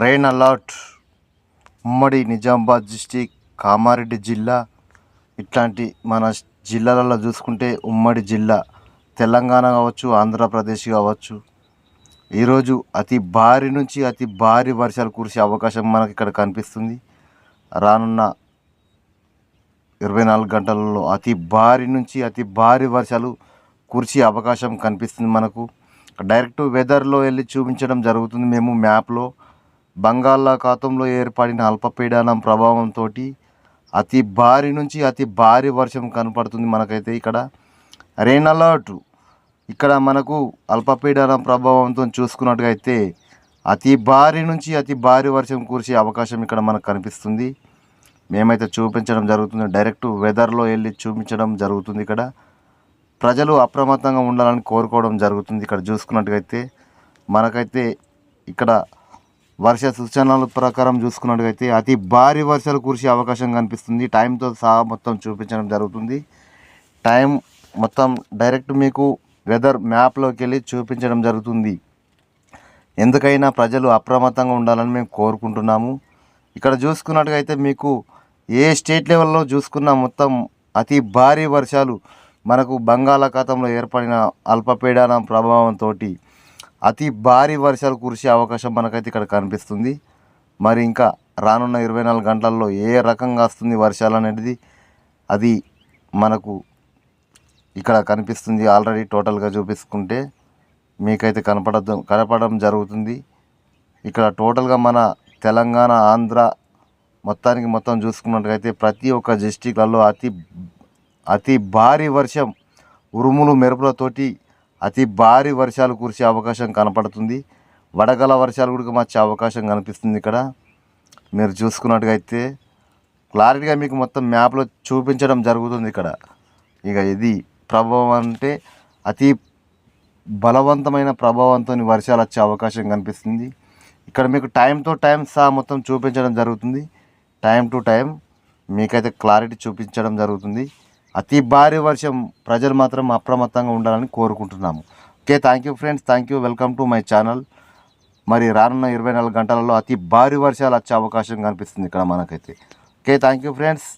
Rain alert ఉమ్మడి Nizamabad district Kamareddy జిల్లా. ఇట్లాంటి మన జిల్లాలలో చూసుకుంటే ఉమ్మడి జిల్లా. తెలంగాణ కావచ్చు ఆంధ్రప్రదేశ్ కావచ్చు. ఈరోజు అతి భారీ నుంచి అతి భారీ వర్షాలు కురిసే అవకాశం మనకి ఇక్కడ కనిపిస్తుంది. రానున్న ఇరవై నాలుగు గంటలలో అతి భారీ నుంచి అతి భారీ వర్షాలు కురిసే అవకాశం కనిపిస్తుంది మనకు. డైరెక్ట్ వెదర్లో వెళ్ళి చూపించడం జరుగుతుంది మేము మ్యాప్లో. బంగాళాఖాతంలో ఏర్పడిన అల్పపీడనం ప్రభావంతో అతి భారీ నుంచి అతి భారీ వర్షం కనపడుతుంది మనకైతే ఇక్కడ. రెయిన్ అలర్ట్ ఇక్కడ మనకు అల్పపీడనం ప్రభావంతో చూసుకున్నట్టుగైతే అయితే అతి భారీ నుంచి అతి భారీ వర్షం కురిసే అవకాశం ఇక్కడ మనకు కనిపిస్తుంది. మేమైతే చూపించడం జరుగుతుంది. డైరెక్ట్ వెదర్లో వెళ్ళి చూపించడం జరుగుతుంది ఇక్కడ. ప్రజలు అప్రమత్తంగా ఉండాలని కోరుకోవడం జరుగుతుంది ఇక్కడ చూసుకున్నట్టుగైతే మనకైతే ఇక్కడ వర్ష సూచనల ప్రకారం చూసుకున్నట్టుగైతే అతి భారీ వర్షాలు కురిసే అవకాశం కనిపిస్తుంది. టైంతో సహా మొత్తం చూపించడం జరుగుతుంది. టైం మొత్తం డైరెక్ట్ మీకు వెదర్ మ్యాప్లోకి వెళ్ళి చూపించడం జరుగుతుంది. ఎందుకైనా ప్రజలు అప్రమత్తంగా ఉండాలని మేము కోరుకుంటున్నాము. ఇక్కడ చూసుకున్నట్టుగా అయితే మీకు ఏ స్టేట్ లెవెల్లో చూసుకున్న మొత్తం అతి భారీ వర్షాలు మనకు బంగాళాఖాతంలో ఏర్పడిన అల్పపీడనం ప్రభావంతో అతి భారీ వర్షాలు కురిసే అవకాశం మనకైతే ఇక్కడ కనిపిస్తుంది. మరి ఇంకా రానున్న ఇరవై నాలుగు గంటల్లో ఏ రకంగా వస్తుంది వర్షాలు అనేది అది మనకు ఇక్కడ కనిపిస్తుంది ఆల్రెడీ టోటల్గా చూపించుకుంటే మీకైతే కనపడదు కనపడడం జరుగుతుంది. ఇక్కడ టోటల్గా మన తెలంగాణ ఆంధ్ర మొత్తానికి మొత్తం చూసుకున్నట్టుగైతే ప్రతి ఒక్క డిస్టిక్లలో అతి అతి భారీ వర్షం ఉరుములు మెరుపులతోటి అతి భారీ వర్షాలు కురిసే అవకాశం కనపడుతుంది. వడగల వర్షాలు కూడా వచ్చే అవకాశం కనిపిస్తుంది ఇక్కడ. మీరు చూసుకున్నట్టుగైతే క్లారిటీగా మీకు మొత్తం మ్యాప్లో చూపించడం జరుగుతుంది ఇక్కడ. ఇక ఇది ప్రభావం అంటే అతి బలవంతమైన ప్రభావంతో వర్షాలు వచ్చే అవకాశం కనిపిస్తుంది. ఇక్కడ మీకు టైంతో టైం సహా మొత్తం చూపించడం జరుగుతుంది. టైం టు టైం మీకైతే క్లారిటీ చూపించడం జరుగుతుంది. అతి భారీ వర్షం ప్రజలు మాత్రం అప్రమత్తంగా ఉండాలని కోరుకుంటున్నాము. Okay thank you friends thank you welcome to my channel మరి రానున్న ఇరవై నాలుగు గంటలలో అతి భారీ వర్షాలు వచ్చే అవకాశం కనిపిస్తుంది ఇక్కడ మనకైతే. Okay thank you friends